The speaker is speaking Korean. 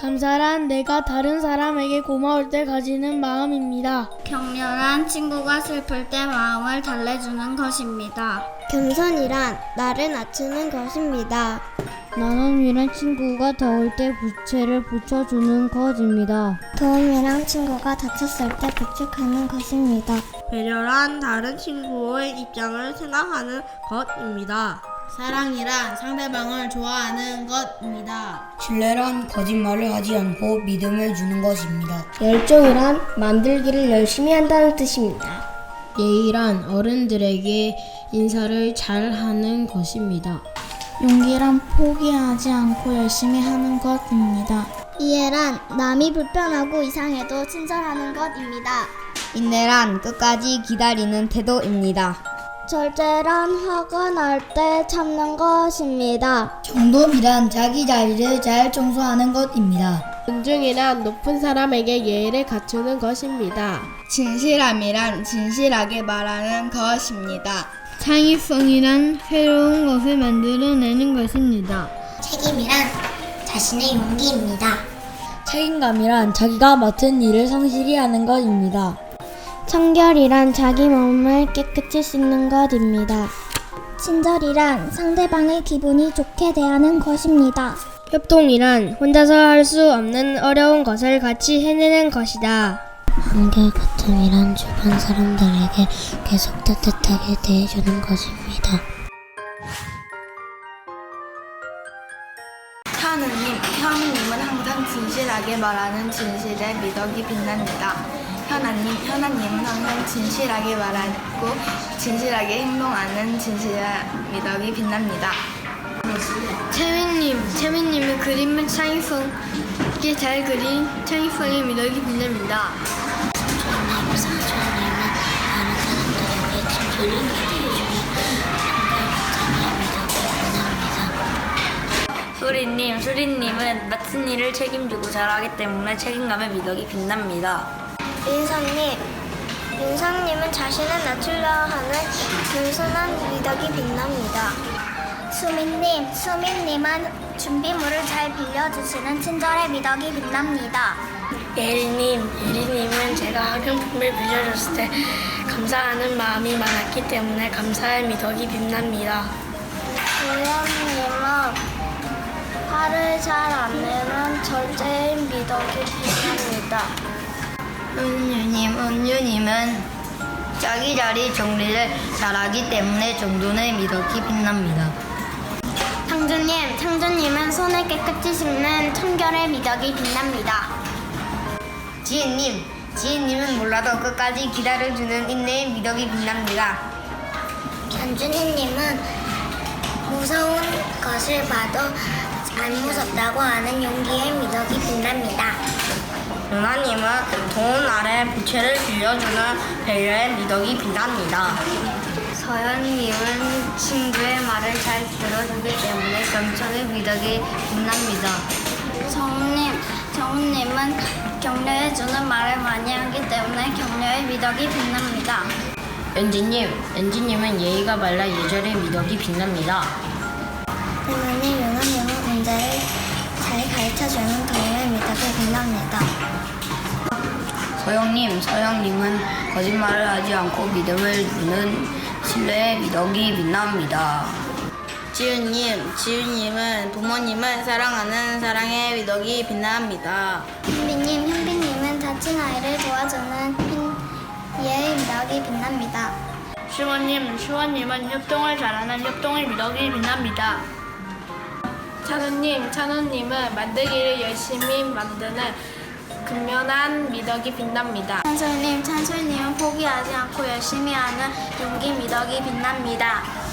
감사란 내가 다른 사람에게 고마울 때 가지는 마음입니다. 격렬한 친구가 슬플 때 마음을 달래주는 것입니다. 겸손이란 나를 낮추는 것입니다. 나눔이란 친구가 더울 때 부채를 붙여주는 것입니다. 도움이란 친구가 다쳤을 때 부축하는 것입니다. 배려란 다른 친구의 입장을 생각하는 것입니다. 사랑이란 상대방을 좋아하는 것입니다. 신뢰란 거짓말을 하지 않고 믿음을 주는 것입니다. 열정이란 만들기를 열심히 한다는 뜻입니다. 예의란 어른들에게 인사를 잘 하는 것입니다. 용기란 포기하지 않고 열심히 하는 것입니다. 이해란 남이 불편하고 이상해도 친절하는 것입니다. 인내란 끝까지 기다리는 태도입니다. 절제란 화가 날 때 참는 것입니다. 정도이란 자기 자리를 잘 청소하는 것입니다. 존중이란 높은 사람에게 예의를 갖추는 것입니다. 진실함이란 진실하게 말하는 것입니다. 창의성이란 새로운 것을 만들어내는 것입니다. 책임이란 자신의 용기입니다. 책임감이란 자기가 맡은 일을 성실히 하는 것입니다. 청결이란 자기 몸을 깨끗이 씻는 것입니다. 친절이란 상대방의 기분이 좋게 대하는 것입니다. 협동이란 혼자서 할 수 없는 어려운 것을 같이 해내는 것이다. 한결같음이란 주변 사람들에게 계속 따뜻하게 대해주는 것입니다. 현우님, 현우님은 항상 진실하게 말하는 진실에 미덕이 빛납니다. 현아님, 현아님은 항상 진실하게 말하고 진실하게 행동하는 진실에 미덕이 빛납니다. 채민님, 채민님은 그림을 창의성있게 잘 그린 창의성의 미덕이 빛납니다. 수리님, 수리님은 맡은 일을 책임지고 잘하기 때문에 책임감의 미덕이 빛납니다. 윤성님, 윤성님은 자신을 낮추려 하는 겸손한 미덕이 빛납니다. 수민님, 수민님은 준비물을 잘 빌려주시는 친절의 미덕이 빛납니다. 예리님, 예리님은 제가 학용품을 빌려줬을 때 감사하는 마음이 많았기 때문에 감사의 미덕이 빛납니다. 도연님은 화를 잘 안 내는 절제의 미덕이 빛납니다. 은유님, 은유님은 자기 자리 정리를 잘하기 때문에 정돈의 미덕이 빛납니다. 창조님, 창조님은 손을 깨끗이 씻는 청결의 미덕이 빛납니다. 지혜님, 지혜님은 몰라도 끝까지 기다려주는 인내의 미덕이 빛납니다. 견준이님은 무서운 것을 봐도 안 무섭다고 하는 용기의 미덕이 빛납니다. 누나님은 돈 아래 부채를 빌려주는 배려의 미덕이 빛납니다. 서연님은 친구의 말을 잘 들어주기 때문에 겸손의 미덕이 빛납니다. 정우님, 정우님은 격려해주는 말을 많이 하기 때문에 격려의 미덕이 빛납니다. 엔지님, 엔지님은 예의가 말라 예절의 미덕이 빛납니다. 태문님, 윤호님은 문제를 잘 가르쳐주는 도움의 미덕이 빛납니다. 서영님, 서영님은 거짓말을 하지 않고 믿음을 주는 신뢰의 미덕이 빛납니다. 지은님, 지은님은 부모님을 사랑하는 사랑의 미덕이 빛납니다. 현비님, 현비님은 다친 아이를 도와주는 이의 미덕이 빛납니다. 시원님, 시원님은 협동을 잘하는 협동의 미덕이 빛납니다. 찬우님, 찬우님은 만들기를 열심히 만드는 근면한 미덕이 빛납니다. 찬솔님, 찬솔님은 포기하지 않고 열심히 하는 용기 미덕이 빛납니다.